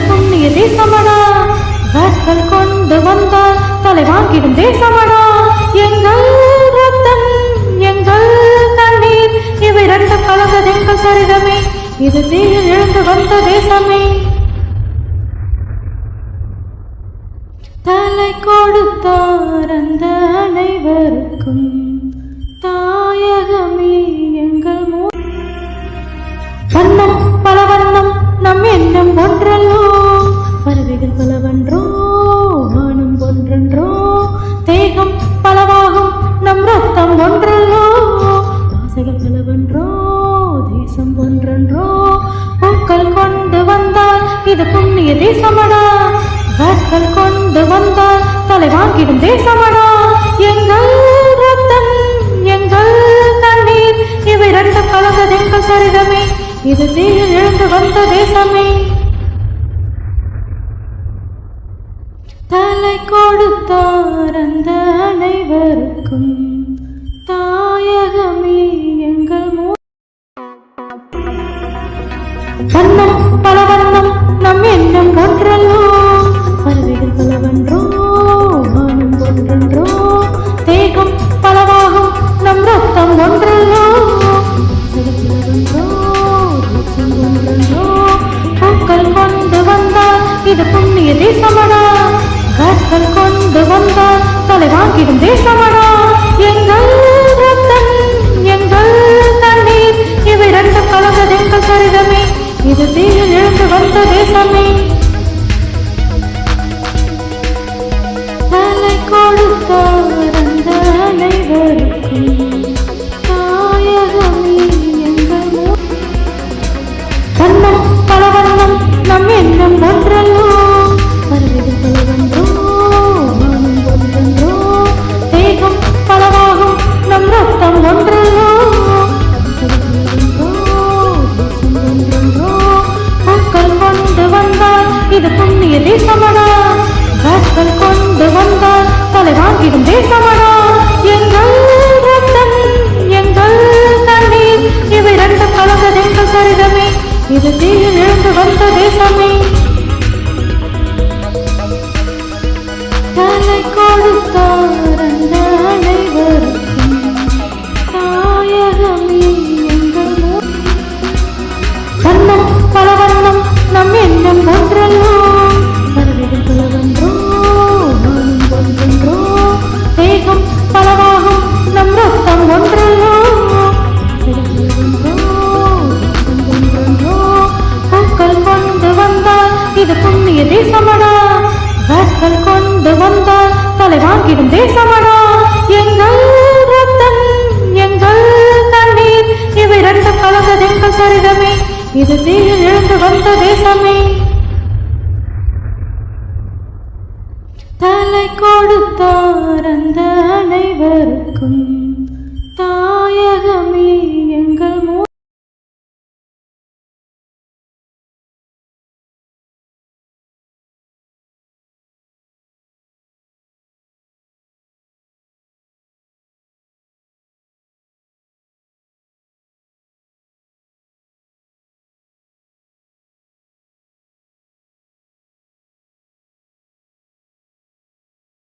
புண்ணிய தேசமடா. கற்கள் கொண்டு வந்தால் தலை வாங்கிடும் தேசமடா. எங்கள் ரத்தம் எங்கள் கண்ணீர் இவை ரெண்டும் கலந்ததெங்கள் சரிதமே. இது தீயில் எழுந்து வந்த தேசமே. தலை கொடுத்தார் அந்த அனைவருக்கும். தாயகமே எங்கள் வண்ணம் பல வண்ணம் நம் எண்ணம் ஒன்றல்லோ பறவைகள் பலவன்றோ? வானம் ஒன்றன்றோ தேகம் பலவாகும் நம் ரத்தம் ஒன்றல்லோ ஆசைகள் பலவன்றோ? தேசம் ஒன்றன்றோ பூக்கள் கொண்டு வந்தால் இது புண்ணிய தேசமடா? கற்கள் கொண்டு வந்தால் தலை வாங்கிடும் தேசமடா? எங்கள் ரத்தம் எங்கள் கண்ணீர் இவை ரெண்டு ரெண்டும் கலந்ததெங்கள் சரிதமே. இது தீயில் எழுந்து வந்த தேசமே. தலை கொடுத்தார் அந்த அனைவருக்கும். தாயகமே எங்கள் மூ வண்ணம் பல வண்ணம் நம் எண்ணம் ஒன்றல்லோ பறவைகள் பலவன்றோ வானம் ஒன்றன்றோ தேகம் பலவாகும் நம் ரத்தம் ஒன்றல்லோ இது புண்ணிய தேசமடா. கற்கள் கொண்டு வந்தார் தலை வாங்கிடும் தேசமடா. எங்கள் இது புண்ணிய தேசமடா. கற்கள் கொண்டு வந்தால் தலை வாங்கிடும் தேசமடா. எங்கள் ரத்தம் எங்கள் தண்ணீர் இவை ரெண்டும் கலந்ததெங்கள் சரிதமே இது தீயில் எழுந்து வந்த தேசமே. தலை வாங்கிடும் எங்கள் ரத்தம் எங்கள் கண்ணீர். இவை ரெண்டும் கலந்ததெங்கள் சரிதமே. இது தீயில் எழுந்து வந்த தேசமே. தலை கொடுத்தார் அந்த அனைவருக்கும் தாயகமே. எங்கள்